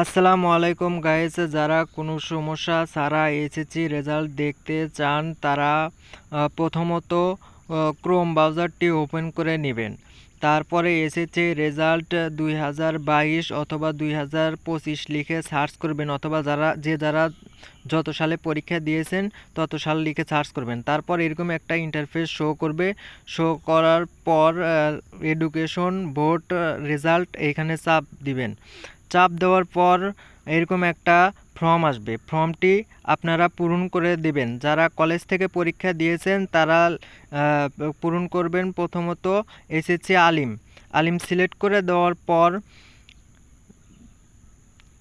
আসসালামু আলাইকুম গাইস যারা কোনো সমস্যা ছাড়া এসএসসি রেজাল্ট দেখতে চান, তারা প্রথমত ক্রোম ব্রাউজারটি ওপেন করে নেবেন। তারপরে এসেছে রেজাল্ট দুই হাজার বাইশ অথবা দুই হাজার পঁচিশ লিখে সার্চ করবেন, অথবা যারা, যে যারা যত সালে পরীক্ষা দিয়েছেন, তত সাল লিখে সার্চ করবেন। তারপর এরকম একটা ইন্টারফেস শো করবে। শো করার পর এডুকেশন ভোট রেজাল্ট এইখানে চাপ দিবেন। চাপ দেওয়ার পর এরকম একটা ফর্ম আসবে। ফর্মটি আপনারা পূরণ করে দেবেন। যারা কলেজ থেকে পরীক্ষা দিয়েছেন, তারা পূরণ করবেন প্রথমত এসএসসি আলিম। আলিম সিলেক্ট করে দেওয়ার পর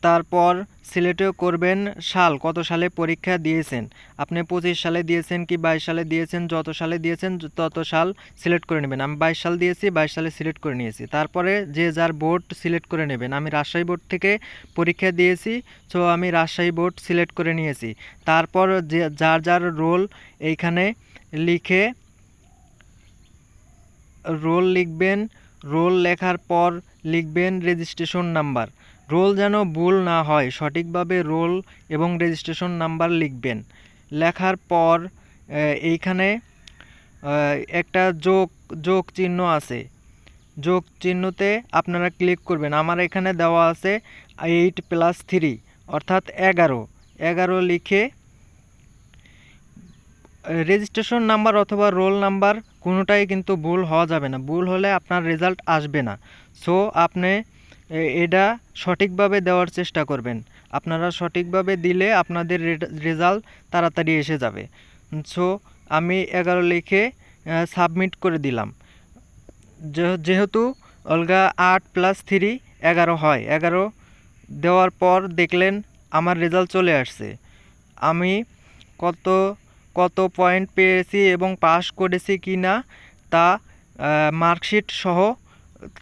তারপর সিলেক্টও করবেন সাল। কত সালে পরীক্ষা দিয়েছেন? আপনি পঁচিশ সালে দিয়েছেন কি বাইশ সালে দিয়েছেন? যত সালে দিয়েছেন, তত সাল সিলেক্ট করে নেবেন। আমি বাইশ সাল দিয়েছি, বাইশ সালে সিলেক্ট করে নিয়েছি। তারপরে যে যার বোর্ড সিলেক্ট করে নেবেন। আমি রাজশাহী বোর্ড থেকে পরীক্ষা দিয়েছি, সো আমি রাজশাহী বোর্ড সিলেক্ট করে নিয়েছি। তারপর যে, যার যার রোল এইখানে লিখে রোল লিখবেন, রোল লেখার পর লিখবেন রেজিস্ট্রেশন নাম্বার। রোল যেন ভুল না হয়, সঠিকভাবে রোল এবং রেজিস্ট্রেশন নাম্বার লিখবেন। লেখার পর এইখানে একটা যোগ যোগ চিহ্ন আছে। যোগ চিহ্নতে আপনারা ক্লিক করবেন। আমার এখানে দেওয়া আছে এইট প্লাস থ্রি, অর্থাৎ এগারো। এগারো লিখে রেজিস্ট্রেশন নাম্বার অথবা রোল নাম্বার কোনোটাই কিন্তু ভুল হওয়া যাবে না। ভুল হলে আপনার রেজাল্ট আসবে না। সো, আপনি এটা সঠিকভাবে দেওয়ার চেষ্টা করবেন। আপনারা সঠিকভাবে দিলে আপনাদের রেজাল্ট তাড়াতাড়ি এসে যাবে। সো, আমি এগারো লিখে সাবমিট করে দিলাম। যেহেতু অলগা আট প্লাস থ্রি এগারো হয়, এগারো দেওয়ার পর দেখলেন আমার রেজাল্ট চলে আসছে। আমি কত কত পয়েন্ট পেয়েছি এবং পাস করেছি কি না তা মার্কশিট সহ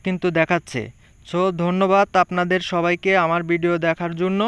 কিন্তু দেখাচ্ছে। সো ধন্যবাদ আপনাদের সবাইকে আমার ভিডিও দেখার জন্য।